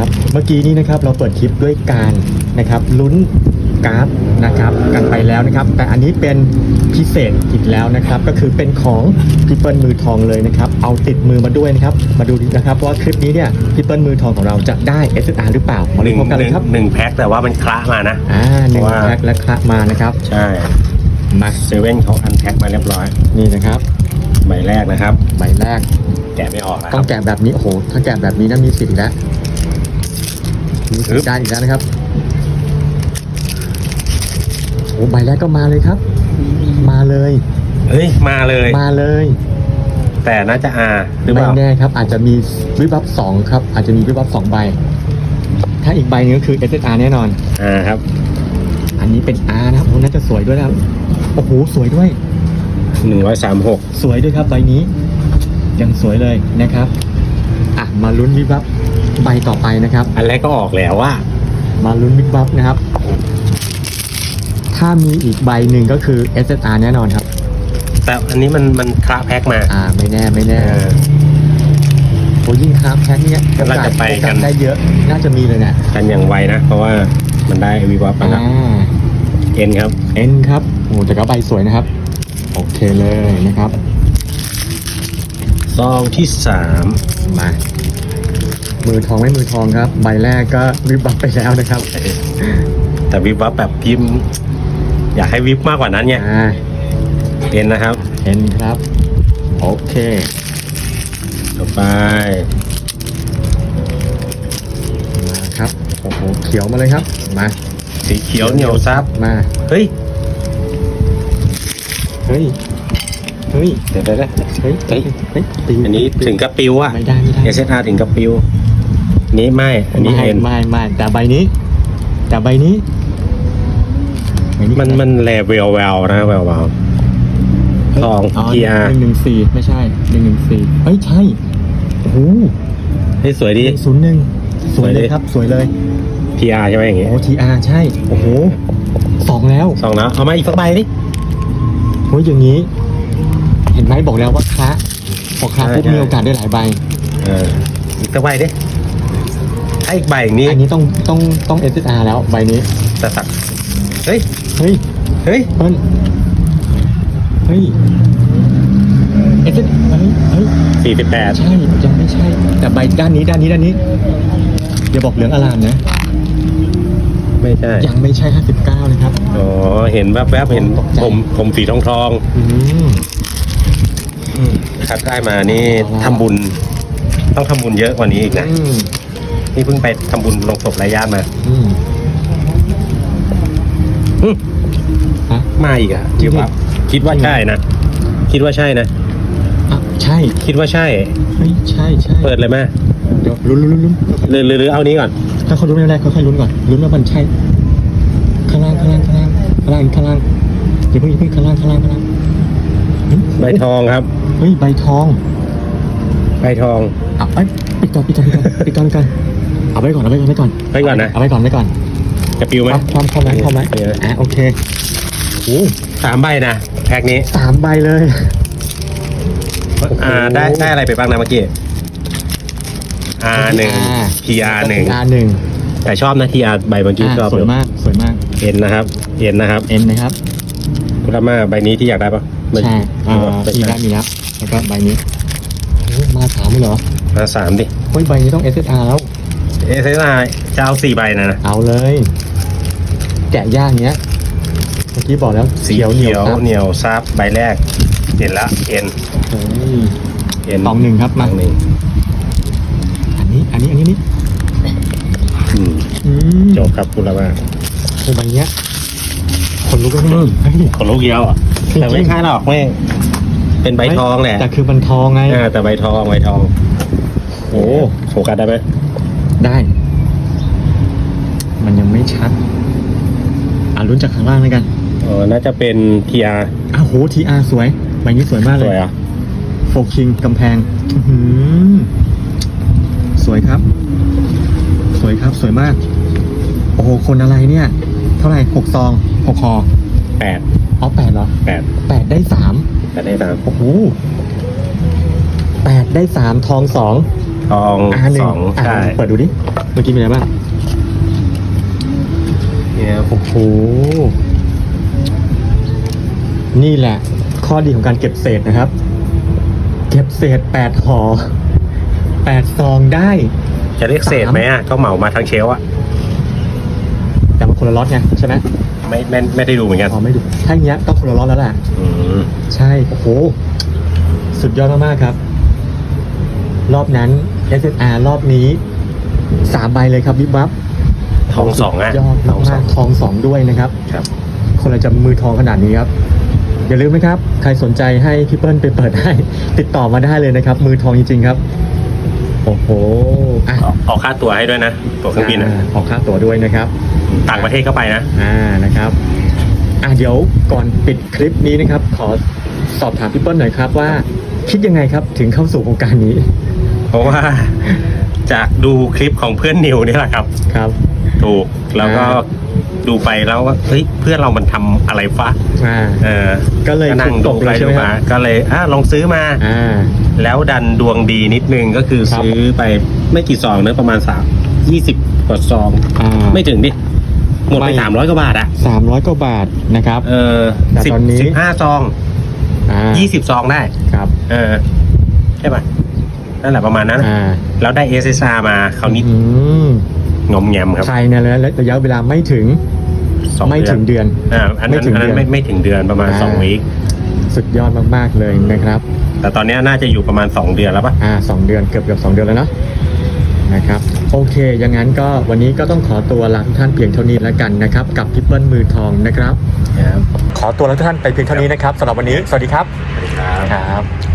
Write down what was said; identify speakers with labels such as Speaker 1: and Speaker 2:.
Speaker 1: นะครับ เมื่อกี้นี้นะครับเราเปิดคลิปด้วยการนะครับลุ้นการ์ดนะครับกันไปแล้วนะครับ แต่อันนี้เป็นพิเศษอีกแล้วนะครับ ก็คือเป็นของพี่เปิลมือทองเลยนะครับ เอาติดมือมาด้วยนะครับ มาดูนะครับว่าคลิปนี้เนี่ยพี่เปิลมือทองของเราจะได้ SSR หรือเปล่ามา
Speaker 2: ห
Speaker 1: ดู
Speaker 2: นึ่ง
Speaker 1: พร้อมกัน
Speaker 2: ห
Speaker 1: เล
Speaker 2: นึ่
Speaker 1: ย
Speaker 2: ง
Speaker 1: ครับ
Speaker 2: หนึ่งแพ็คแต่ว่ามันคละมานะ
Speaker 1: อ่าหนึ่ง
Speaker 2: เพราะว่า
Speaker 1: แพ็คและคละมานะครับ
Speaker 2: ใช่
Speaker 1: มา
Speaker 2: เซเว่นเขาอันแพ็คมาเรียบร้อย
Speaker 1: นี่นะครับ
Speaker 2: ใบแรกนะครับ
Speaker 1: ใบแรก
Speaker 2: แกะไม่ออกนะค
Speaker 1: ต้
Speaker 2: รั
Speaker 1: อบงแกะแบบนี้โอ้โหถ้าแกะแบบนี้น่ามีสิทธิ์อีกแล้ว มีสิทธิ์ได้อีกแล้วนะครับโอ้ใบแรกก็มาเลยครับ มาเลย
Speaker 2: เฮ้ย มาเลย
Speaker 1: มาเลย
Speaker 2: แต่น่าจะอาหรือเป
Speaker 1: ไม่
Speaker 2: ล่า
Speaker 1: แน่ครับ อาจจะมีวิบวับสองครับ อาจจะมีวิบวับสองใบ ถ้าอีกใบหนึงก็คือ SSR แน่นอน
Speaker 2: อ่าครับ
Speaker 1: อันนี้เป็น R นะครับโอ้น่าจะสวยด้วยนะครับโอ้โหสวยด้วย
Speaker 2: หนึ่งร้อยสามหก
Speaker 1: สวยด้วยครับใบนี้ยังสวยเลยนะครับ อะ มาลุ้นวิบวับ ใบต่อไปนะครับ
Speaker 2: อันแรกก็ออกแล้วว่า
Speaker 1: มาลุ้นบิ๊กบัฟนะครับ ถ้ามีอีกใบหนึ่งก็คือ SSR แน่นอนครับ
Speaker 2: แต่อันนี้มันมันคละแพ็คมา
Speaker 1: อ่า ไม่แน่ไม่แน่
Speaker 2: เออ
Speaker 1: โอ้ยิ่งครับแพ็คเนี้ย
Speaker 2: เราจะไปกัน
Speaker 1: โอกาสได้เยอะ น่าจะมีเลยเนี่ย
Speaker 2: กันอย่างไวนะ เพราะว่ามันได้วิวับมา
Speaker 1: อ่า
Speaker 2: แล้วเอ็นครับ
Speaker 1: เอ็นครับโอ้แต่ก็ใบสวยนะครับ โอเคเลยนะครับ
Speaker 2: ซองที่สาม
Speaker 1: มา มือทองไม่มือทองครับ ใบแรกก็วิบบัฟไปแล้วนะครับ
Speaker 2: แต่วิวับแบบพิมพ์ อยากให้วิบมากกว่านั้นไง
Speaker 1: อ่า
Speaker 2: เอ็นนะครับ
Speaker 1: เอ็นครับ โอเค
Speaker 2: ต่อไป
Speaker 1: มาครับ โอ้โห เขียวมาเลยครับ มา
Speaker 2: สีเขียวเหนียวซับ
Speaker 1: มา
Speaker 2: เฮ้ย
Speaker 1: เฮ้ย เฮ้ย
Speaker 2: เดี๋ยวเดี๋ยวเดี๋ยว
Speaker 1: เฮ้ย เฮ้ย เฮ้ยปิว
Speaker 2: อันนี้ถึงกับปิวอะ
Speaker 1: ไม่ได้ไม่ได้
Speaker 2: SSR ถึงกับปิว นี้ไม่ อันนี้
Speaker 1: ไม่
Speaker 2: เอ็น
Speaker 1: ไม่ไม่แต่ใบนี้ แต่ใบนี้ใบ
Speaker 2: มันมันแลเวลแววนะแววแววทอง TR
Speaker 1: หนึ่งหนึ่งสี่ไม่ใช่หนึ่งหนึ่งสี่เอ้ยใช่โอ้โห
Speaker 2: เฮ้ยสวยดี
Speaker 1: ศูนย์หนึ่งสวยเล
Speaker 2: สวยดิ
Speaker 1: ยครับ สวยเลย
Speaker 2: TR ใช่ไหมอย่างงี้
Speaker 1: โอ้ทีอาร์ใช่ โอ้โหสองแล้ว
Speaker 2: สองแล้วเอามาอีกสักใบดิ
Speaker 1: โอ้ยอย่างนี้ เห็นไหมบอกแล้วว่าคละพอคละ
Speaker 2: ใช่
Speaker 1: ปุ๊บ
Speaker 2: ใช่
Speaker 1: มีโอกาสได้หลายใบ
Speaker 2: เอออีกสักใบดิ ถ้าอีกใบอย่างนี้
Speaker 1: อันนี้ต้องต้องต้องเอสอาร์แล้วใบนี้
Speaker 2: จะสักเฮ้ย
Speaker 1: เฮ้ย
Speaker 2: เฮ้ย
Speaker 1: เปิ้ลเฮ้ยเอสเฮ้ยเฮ้ย
Speaker 2: สี่สิบแปด
Speaker 1: ใช่ยังไม่ใช่ แต่ใบด้านนี้ด้านนี้ด้านนี้อย่าบอกเหลืองอลามนะ
Speaker 2: ไม่ใช่
Speaker 1: ยังไม่ใช่59เลยครับ
Speaker 2: อ๋อเห็นแวบๆเห็น
Speaker 1: ตกใจ
Speaker 2: ผมผมสีทองทอง
Speaker 1: อืม
Speaker 2: ๆคัดได้มานี่
Speaker 1: อ๋อ
Speaker 2: ทำบุญ ต้องทำบุญเยอะกว่านี้อีกนะ
Speaker 1: อืม
Speaker 2: นี่เพิ่งไปทำบุญลงศพรายญาติมา
Speaker 1: อืม
Speaker 2: อืม
Speaker 1: ฮะ
Speaker 2: มาอีกอะ
Speaker 1: จริงดิ
Speaker 2: ว่าคิดว่าใช่นะ คิดว่าใช่นะ
Speaker 1: อะใช่
Speaker 2: คิดว่าใช่
Speaker 1: เฮ้ยใช่ใช่
Speaker 2: เปิดเลยไหม
Speaker 1: เดี๋ยวลุ้นลุ้นลุ้นลุ้น
Speaker 2: หรือหรือหรือเอานี้ก่อน
Speaker 1: ถ้าเขาลุ้นไม่ได้ค่อยๆลุ้นก่อนลุ้นว่ามันใช่ ข้างล่างข้างล่างข้างล่างข้างล่างข้างล่างอย่าเพิ่งอย่าเพิ่งข้างล่างข้างล่างข้างล่างเฮ้ย
Speaker 2: ใบทองครับ
Speaker 1: เฮ้ยใบทอง
Speaker 2: ใบทอง
Speaker 1: อะเอ้ยปิดก่อนปิดก่อนปิดก่อนปิดก่อนปิดก่อน เอาไว้ก่อนเอาไว้ก่อนไว้ก่อน
Speaker 2: ไว้ก่อนนะ
Speaker 1: เอาไว้ก่อนไว้ก่อน
Speaker 2: จะปิวไหม
Speaker 1: ความความความไหมความไหม
Speaker 2: เออ
Speaker 1: อะโอเคโอ้
Speaker 2: สามใบนะแพ็คนี้
Speaker 1: สามใบเลย
Speaker 2: อ่าได้ได้อะไรไปบ้างนะเมื่อกี้ R หนึ่ง PR หนึ่ง
Speaker 1: R หนึ่ง
Speaker 2: แต่ชอบนะ TR ใบเมื่อกี้
Speaker 1: อะ
Speaker 2: ชอบ
Speaker 1: สวยมากสวยมาก
Speaker 2: เอ็นนะครับเอ็นนะครับ
Speaker 1: เอ็นนะครับ
Speaker 2: คุณอาม่าใบนี้ที่อยากได้ปะไม่
Speaker 1: ใช่อ่า
Speaker 2: ไม่
Speaker 1: มี
Speaker 2: ใช่
Speaker 1: แล้วมีแล้วแล้วก็ใบนี้โอ้มาสามเลยเหรอ
Speaker 2: มาสามดิ
Speaker 1: เฮ้ยใบนี้ต้อง SSR แล้ว
Speaker 2: เอสเอสจะเอาสี่ใบนะนะ
Speaker 1: เอาเลย แกะย่างเนี้ย เมื่อกี้บอกแล้ว
Speaker 2: สี
Speaker 1: เขียวเหนี
Speaker 2: เขี
Speaker 1: ย
Speaker 2: ยวว
Speaker 1: ครับ
Speaker 2: เหนียวซับใบแรกเห็นละเอ็น
Speaker 1: เฮ้ย
Speaker 2: เอ็น
Speaker 1: สองหนึ่งครับ
Speaker 2: ส
Speaker 1: มา
Speaker 2: องหนึ่ง
Speaker 1: อันนี้ อันนี้ อันนี้นี่
Speaker 2: อืม
Speaker 1: อืม
Speaker 2: จบครับคุณอาม่า
Speaker 1: โอ้ใบเนี้ยคนลุกแล้วเนี่ยเฮ้ย
Speaker 2: ขนลูกเดียวอะแต่ไม่ค่ายหรอกไม่เป็นใบทองแหละ
Speaker 1: แต่คือมันทองไง
Speaker 2: อ่าแต่ใบทองใบทอง โอ้โฟกัสได้ไหม
Speaker 1: ได้ มันยังไม่ชัด อ่าลุ้นจากข้างล่างเลยกัน
Speaker 2: อ๋อน่าจะเป็น TR
Speaker 1: อ้าวโหทีอาสวยใบนี้สวยมาก
Speaker 2: ส
Speaker 1: เลย
Speaker 2: วยอะ
Speaker 1: โฟคิงกำแพงอื้อหือสวยครับ สวยครับสวยมาก โอ้โหคนอะไรเนี่ย เท่าไหร่หกซองหกคอ
Speaker 2: แปด
Speaker 1: อ๋อแปดเหรอ
Speaker 2: แปด
Speaker 1: แปดได้สาม
Speaker 2: แปดได้สาม
Speaker 1: โอ้โหแปดได้สามทองสอง
Speaker 2: ทอง
Speaker 1: อ่าหนึ่
Speaker 2: ส
Speaker 1: ง
Speaker 2: อง
Speaker 1: อะ
Speaker 2: ใช่
Speaker 1: เปิดดูดิ เมื่อกี้มีอะไรบ้าง
Speaker 2: เนี่ย
Speaker 1: โอ้โห นี่แหละ ข้อดีของการเก็บเศษนะครับ เก็บเศษแปดห่อแปดซองได้
Speaker 2: จะเรียกเศษไหมอะก็เหมามาทั้งเชลฟ์อะ
Speaker 1: แต่มันคนละล็อตไงใช่ไหม
Speaker 2: ไม่ไม่ไม่ได้ดูเหมือนกัน
Speaker 1: อ๋อไม่ดูถ้าอย่างเงี้ยต้องคนละล็อตแล้วแหละ
Speaker 2: อืม
Speaker 1: ใช่ โอ้โห สุดยอดมาก ๆ ครับ รอบนั้น SSR รอบนี้สามใบเลยครับบิ๊บบับ
Speaker 2: ทองสองอะ
Speaker 1: ยอด
Speaker 2: ทองสอ
Speaker 1: มางกๆทองสองด้วยนะครับ
Speaker 2: ครับ
Speaker 1: คนละจะมือทองขนาดนี้ครับ อย่าลืมนะครับ ใครสนใจให้พี่เปิ้ลไปเปิดได้ติดต่อมาได้เลยนะครับ มือทองจริงๆครับ โอ้โหอะ
Speaker 2: ออกออกค่าตั๋วให้ด้วยนะ ตั๋วเครื่องบินอะา
Speaker 1: ออกค่าตั๋วด้วยนะครับ
Speaker 2: ต่างประเทศก็ไปนะ
Speaker 1: อ่านะครับอะเดี๋ยวก่อนปิดคลิปนี้นะครับ ขอสอบถามพี่เปิ้ลหน่อยครับว่า คิดยังไงครับถึงเข้าสู่โครงการนี้
Speaker 2: เพราะว่า จากดูคลิปของเพื่อนนิวนี่แหละครับ
Speaker 1: ครับ
Speaker 2: ถูกแล้วก็
Speaker 1: อ่า
Speaker 2: ดูไปแล้วว่าเฮ้ยเพื่อนเรามันทำอะไรฟะ
Speaker 1: อ่า
Speaker 2: เออ
Speaker 1: ก็เลย
Speaker 2: นั่ง
Speaker 1: ต
Speaker 2: ดู
Speaker 1: ก
Speaker 2: ไป
Speaker 1: เลยใช่
Speaker 2: ดู
Speaker 1: ไหมค
Speaker 2: มา
Speaker 1: รับ
Speaker 2: ก็เลยอะลองซื้อมา
Speaker 1: อ่า
Speaker 2: แล้วดันดวงดีนิดนึงก็คือ
Speaker 1: ครับ
Speaker 2: ซื้อไปไม่กี่ซองเนอะประมาณสามยี่สิบกว่าซอง
Speaker 1: อ่า
Speaker 2: ไม่ถึงดิ หมดไป
Speaker 1: ไม่
Speaker 2: สามร้อยกว่าบาทอะ
Speaker 1: สามร้อยกว่าบาทนะครับ
Speaker 2: เออ
Speaker 1: แต่
Speaker 2: สิบ
Speaker 1: ตอนนี้
Speaker 2: สิบห้าซอง
Speaker 1: อ่า
Speaker 2: ยี่สิบซองได้
Speaker 1: ครับ
Speaker 2: เออใช่ป่ะ นั่นแหละประมาณนั้น
Speaker 1: อ่า
Speaker 2: แล้วได้ SSR มาคราวนี้
Speaker 1: อืม
Speaker 2: งอมแงมครับ
Speaker 1: ภายในระยะเวลาไม่ถึง
Speaker 2: สอง
Speaker 1: ไม่
Speaker 2: เดือ
Speaker 1: ถึ
Speaker 2: น
Speaker 1: งเดือน
Speaker 2: อ่าอันนั้น
Speaker 1: ไม่ถึง
Speaker 2: อันนั้น
Speaker 1: เดือน
Speaker 2: ไม่ไม่ถึงเดือนประมาณ
Speaker 1: อ่า
Speaker 2: สองวีค
Speaker 1: สุดยอดมากๆเลยนะครับ
Speaker 2: แต่ตอนนี้น่าจะอยู่ประมาณสองเดือนแล้วป่ะ
Speaker 1: อ่าสองเดือนเกือบเกือบสองเดือนแล้วเนาะนะครับโอเคอย่างนั้นก็วันนี้ก็ต้องขอตัวลาทุกท่านเพียงเท่านี้แล้วกันนะครับ กับพิปเปิลมือทองนะครับ
Speaker 2: ครับ
Speaker 1: ขอตัวลาทุกท่านไปเพียงเท่านี้นะครับสำหรับวันนี้สวัสดีครับ
Speaker 2: สวัสดีครับ
Speaker 1: ครับ